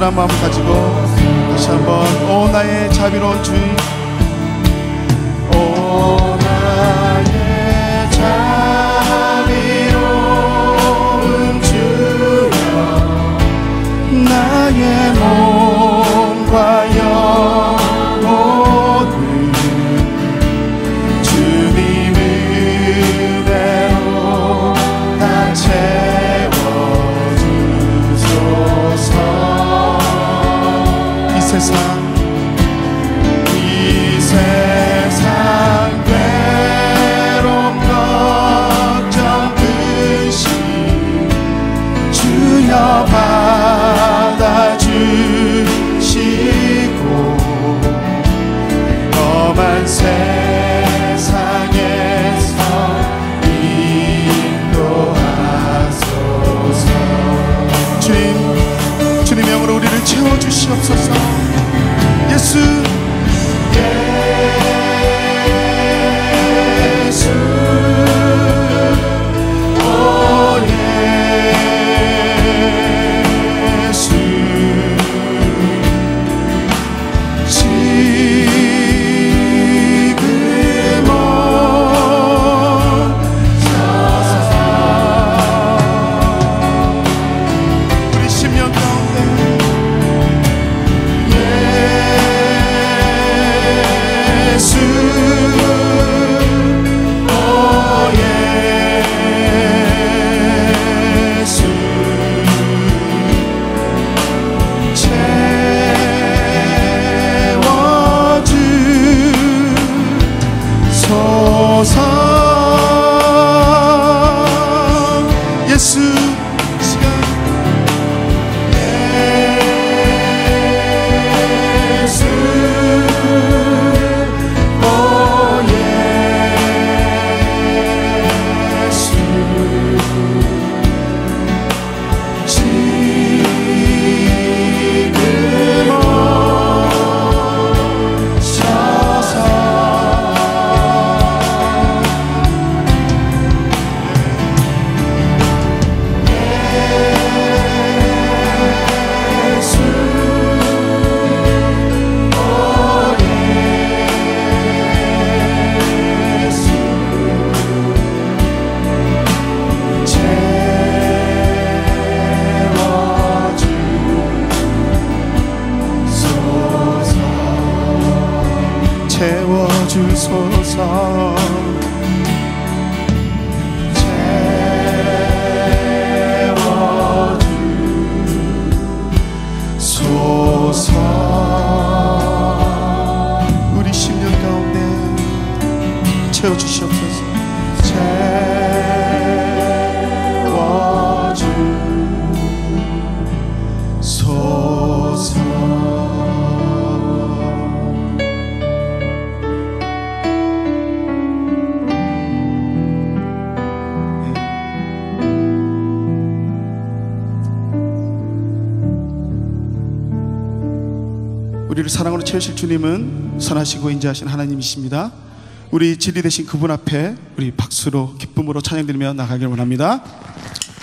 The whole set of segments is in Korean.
간절한 마음 가지고 다시 한번 오 나의 자비로운 주님. 오 나의 자비로운 주여. 나의 채워주소서. 채워주소서. 채워주시옵소서 사랑으로 채우실 주님은 선하시고 인자하신 하나님이십니다. 우리 진리 되신 그분 앞에 우리 박수로 기쁨으로 찬양드리며 나가길 원합니다.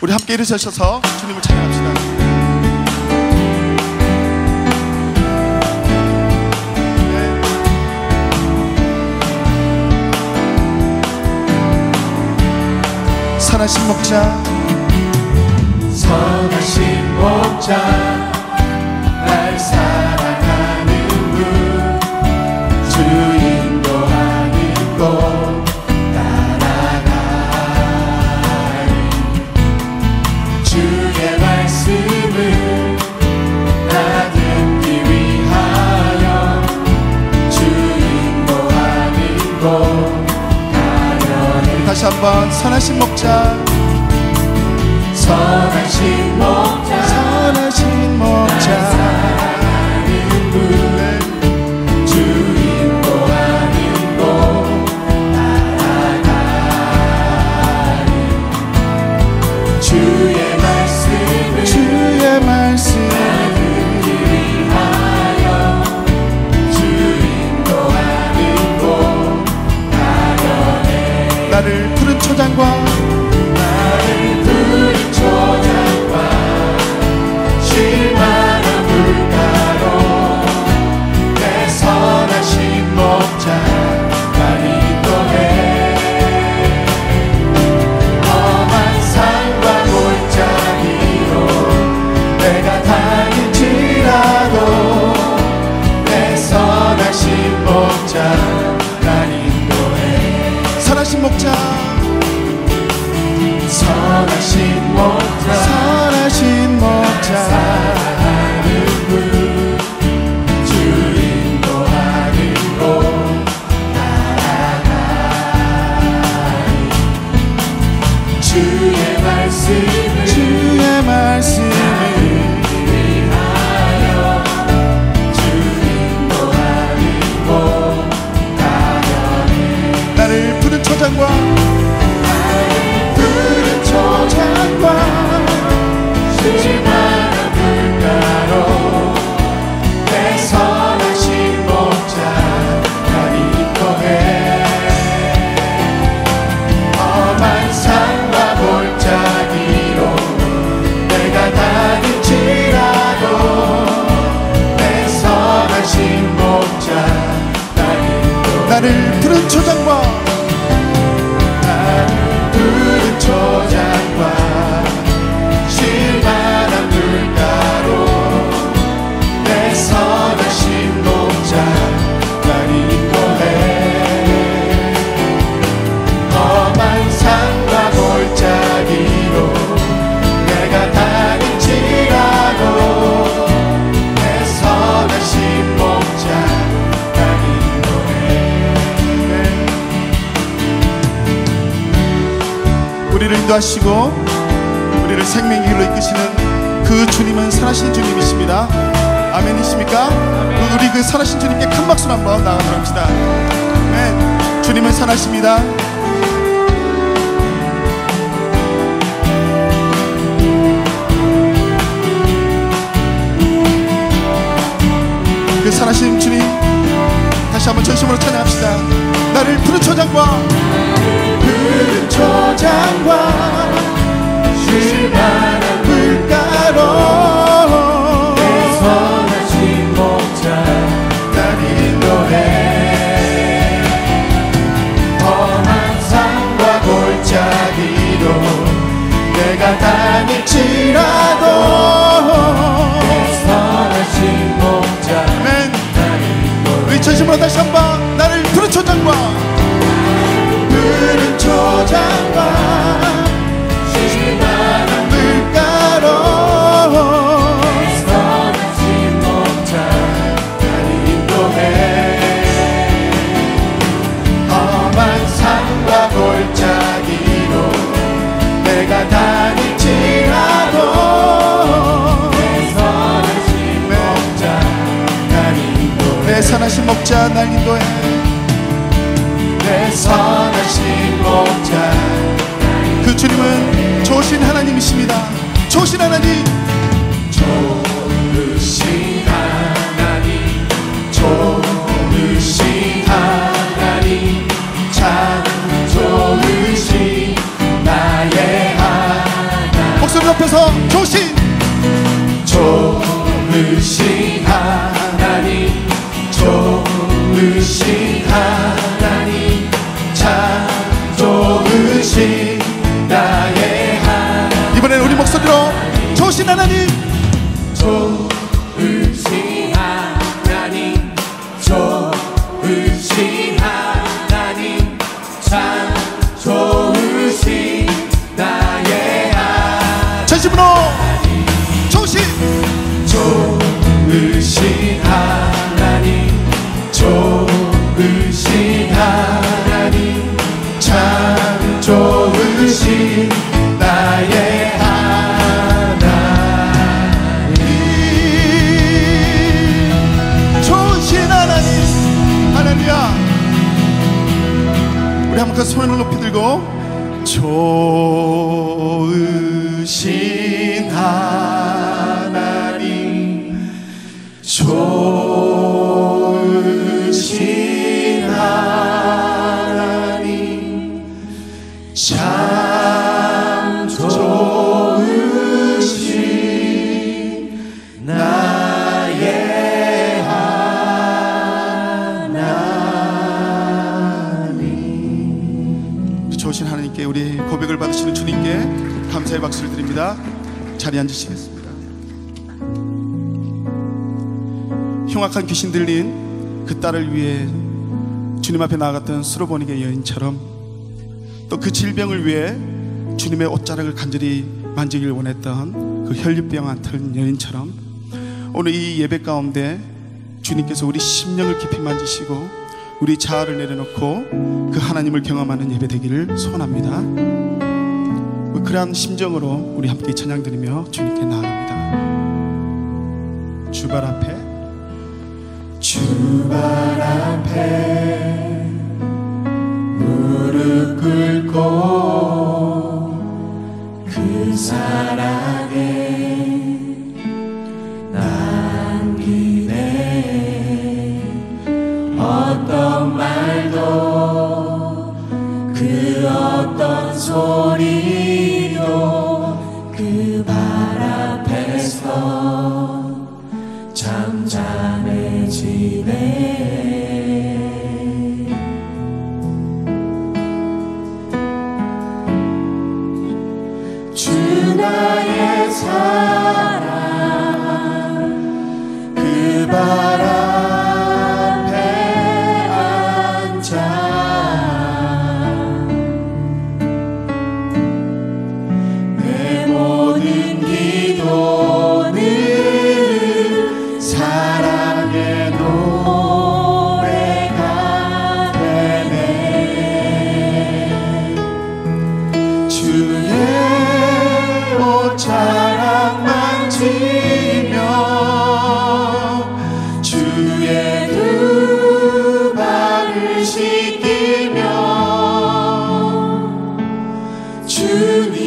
우리 함께 일으셔서 주님을 찬양합시다. 네. 선하신 목자 선하신 목자 다시 한번 선하신 목자. 선하신 목자 one. 인도하시고 우리를 생명의 길로 이끄시는 그 주님은 살아신 주님이십니다. 아멘이십니까? 우리 그 살아신 주님께 큰 박수로 한번 나가도록 합시다. 아멘. 주님은 살아십니다. 그 살아신 주님 다시 한번 전심으로 찬양합시다. 나를 푸른 초장과 푸른 초장과 실만 목소리 높여서 좋으신 좋으신 하나님 좋으신 하나님 참 좋으신 나의 하나님. 이번엔 우리 목소리로 좋으신 하나님 하나님이야. 우리 한번 그 손을 높이 들고 좋으신 하나님 좋 고백을 받으시는 주님께 감사의 박수를 드립니다 자리에 앉으시겠습니다 흉악한 귀신 들린 그 딸을 위해 주님 앞에 나아갔던 수로보니게 여인처럼 또 그 질병을 위해 주님의 옷자락을 간절히 만지길 원했던 그 혈류병 앓던 여인처럼 오늘 이 예배 가운데 주님께서 우리 심령을 깊이 만지시고 우리 자아를 내려놓고 그 하나님을 경험하는 예배 되기를 소원합니다. 뭐 그러한 심정으로 우리 함께 찬양 드리며 주님께 나아갑니다. 주발 앞에 주발 앞에 무릎 꿇고 그 사랑 to.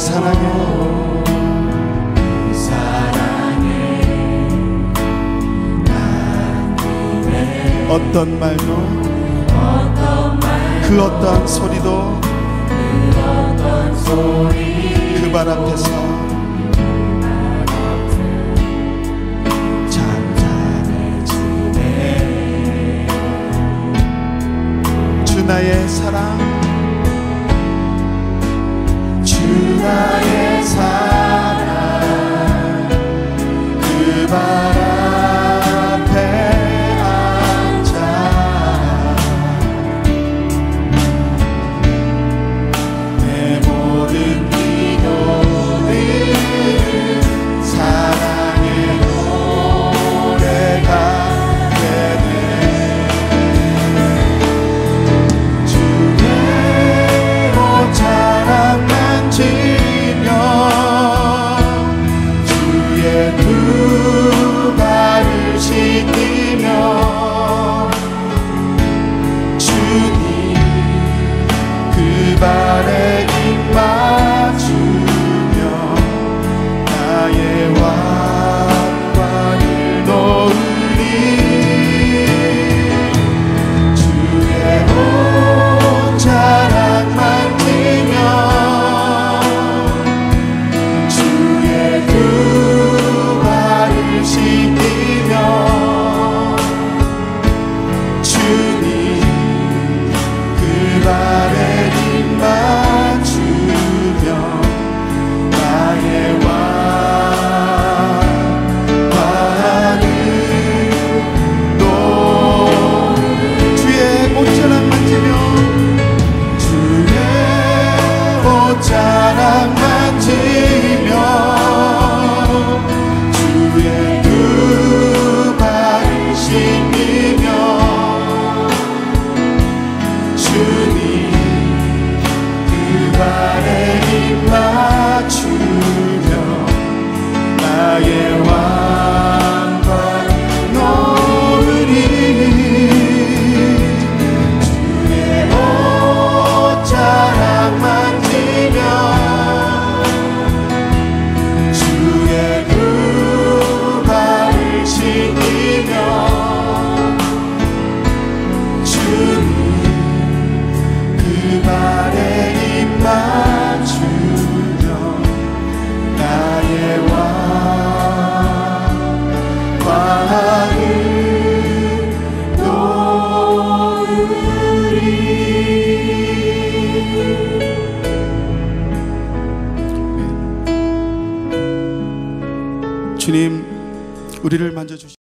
사랑해. 어떤 말도 그 어떠한 소리도 그발 그 앞에서 잠잠해지네. 주 나의 사랑 나의 삶.